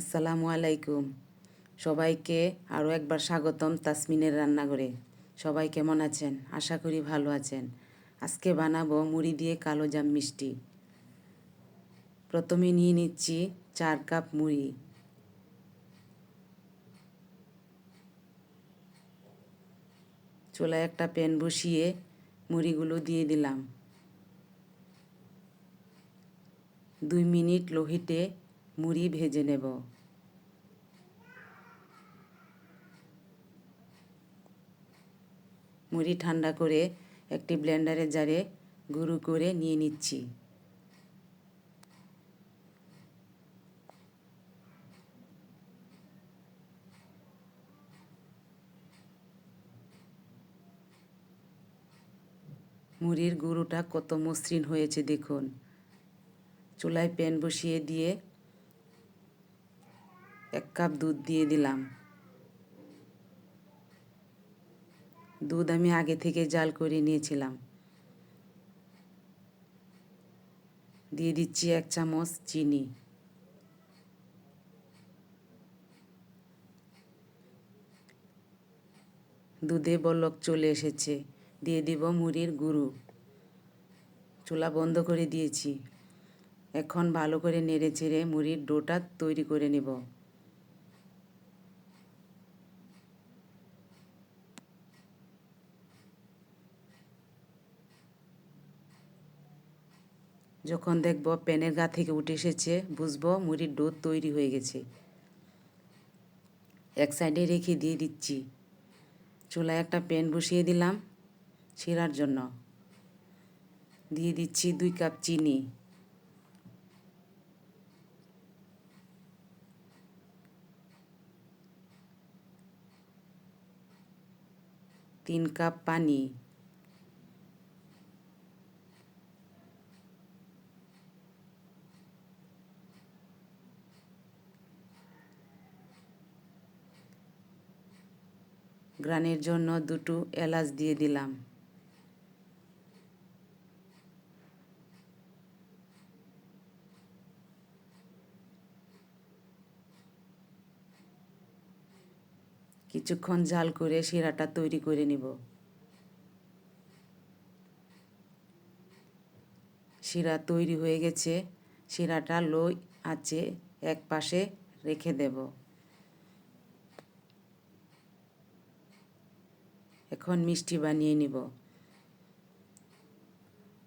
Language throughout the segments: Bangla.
আসসালামু আলাইকুম। সবাইকে আরও একবার স্বাগতম তাসমিনের রান্নাঘরে। সবাই কেমন আছেন? আশা করি ভালো আছেন। আজকে বানাবো মুড়ি দিয়ে কালো জাম মিষ্টি। প্রথমে নিয়ে নিচ্ছি চার কাপ মুড়ি। চুলায় একটা প্যান বসিয়ে মুড়িগুলো দিয়ে দিলাম। দুই মিনিট লোহিতে মুড়ি ভেজে নেব। মুড়ি ঠান্ডা করে একটি ব্লেন্ডারের জারে গুঁড়ো করে নিয়ে নিচ্ছি। মুড়ির গুঁড়োটা কত মসৃণ হয়েছে দেখুন। চুলায় প্যান বসিয়ে দিয়ে এক কাপ দুধ দিয়ে দিলাম। দুধ আমি আগে থেকে জাল করে নিয়েছিলাম। দিয়ে দিচ্ছি এক চামচ চিনি। দুধে বলক চলে এসেছে। দিয়ে দিব মুড়ির গুঁড়ো। চুলা বন্ধ করে দিয়েছি। এখন ভালো করে নেড়ে চেড়ে মুড়ির ডোটা তৈরি করে নেব। যখন দেখব প্যানের গা থেকে উঠে এসেছে, বুঝব মুড়ির ডো তৈরি হয়ে গেছে। এক সাইডে রেখে দিয়ে দিচ্ছি। চুলায় একটা প্যান বসিয়ে দিলাম ছিঁড়ার জন্য। দিয়ে দিচ্ছি দুই কাপ চিনি। তিন কাপ পানি। গ্রানের জন্য দুটো এলাচ দিয়ে দিলাম। কিছুক্ষণ জাল করে শিরাটা তৈরি করে নিব। শিরা তৈরি হয়ে গেছে। শিরাটা লো আছে এক পাশে রেখে দেব। এখন মিষ্টি বানিয়ে নিব।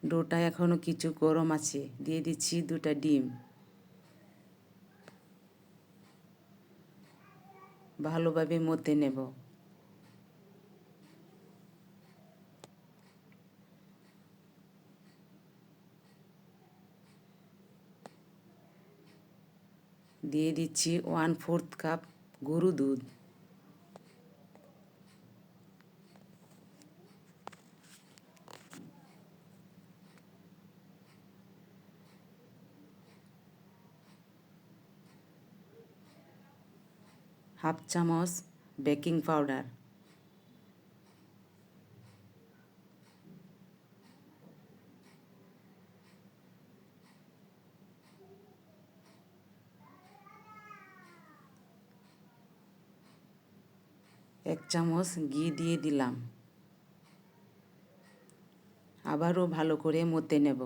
ডোটা এখনও কিছু গরম আছে, দিয়ে দিচ্ছি দুটা ডিম। ভালোভাবে মতে নেব। দিয়ে দিচ্ছি ওয়ান ফোর্থ কাপ গরু দুধ। হাফ চামচ বেকিং পাউডার। এক চামচ ঘি দিয়ে দিলাম। আবারও ভালো করে মতে নেব।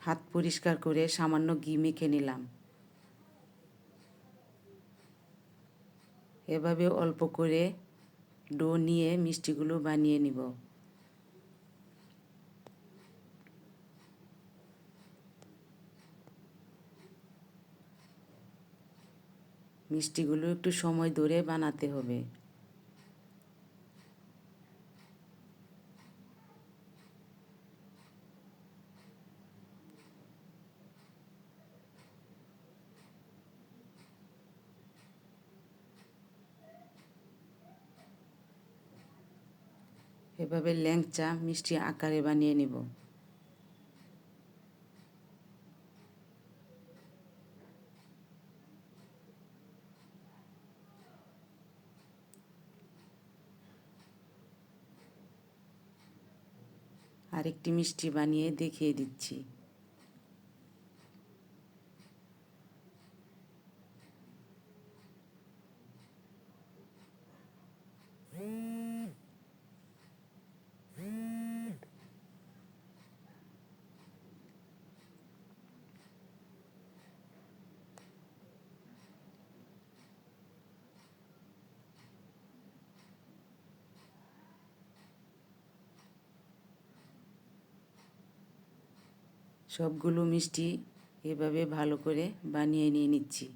হাত পরিষ্কার করে সামান্য ঘি মেখে নিলাম। এভাবে অল্প করে ডো নিয়ে মিষ্টিগুলো বানিয়ে নিব। মিষ্টিগুলো একটু সময় ধরে বানাতে হবে। এভাবে ল্যাংচা মিষ্টি আকারে বানিয়ে নিব। আরেকটি মিষ্টি বানিয়ে দেখিয়ে দিচ্ছি। সবগুলো মিষ্টি এভাবে ভালো করে বানিয়ে নিয়ে নিচ্ছি।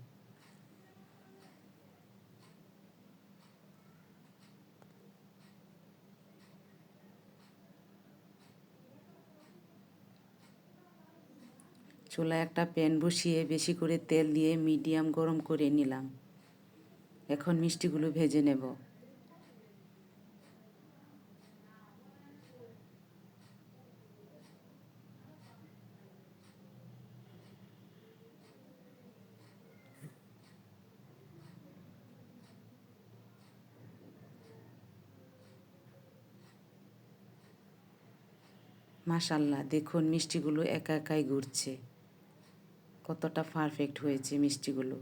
চুলায় একটা প্যান বসিয়ে বেশি করে তেল দিয়ে মিডিয়াম গরম করে নিলাম। এখন মিষ্টিগুলো ভেজে নেব। মাশাল্লাহ দেখুন মিষ্টিগুলো একা একাই ঘুরছে। কতটা পারফেক্ট হয়েছে মিষ্টিগুলো।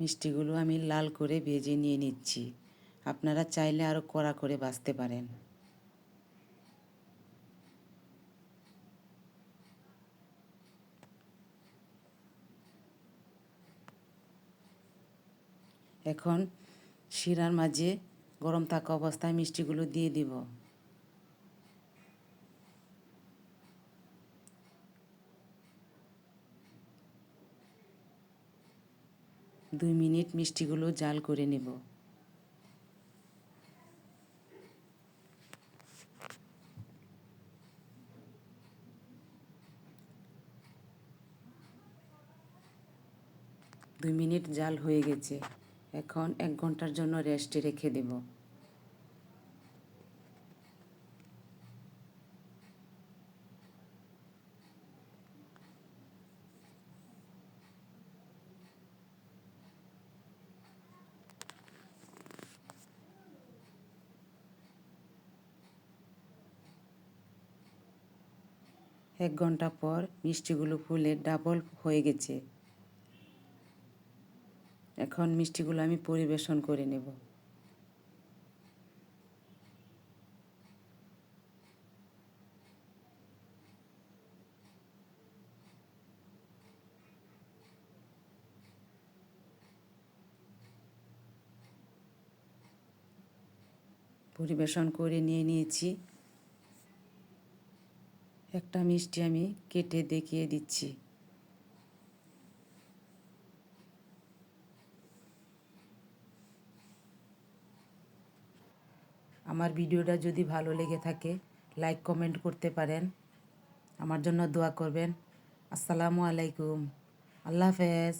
মিষ্টিগুলো আমি লাল করে ভেজে নিয়ে নিচ্ছি। আপনারা চাইলে আরও কড়া করে বাছতে পারেন। এখন শিরার মাঝে গরম থাকা অবস্থায় মিষ্টিগুলো দিয়ে দিব। দুই মিনিট মিষ্টিগুলো জাল করে নেব। দুই মিনিট জাল হয়ে গেছে। এখন এক ঘণ্টার জন্য রেস্টে রেখে দেব। এক ঘণ্টা পর মিষ্টিগুলো ফুলে ডাবল হয়ে গেছে। এখন মিষ্টিগুলো আমি পরিবেশন করে নেব। পরিবেশন করে নিয়ে নিয়েছি। একটা মিষ্টি আমি কেটে দেখিয়ে দিচ্ছি। আমার ভিডিওটা যদি ভালো লেগে থাকে, লাইক, কমেন্ট করতে পারেন। আমার জন্য দোয়া করবেন। আসসালামু আলাইকুম। আল্লাহ হাফেজ।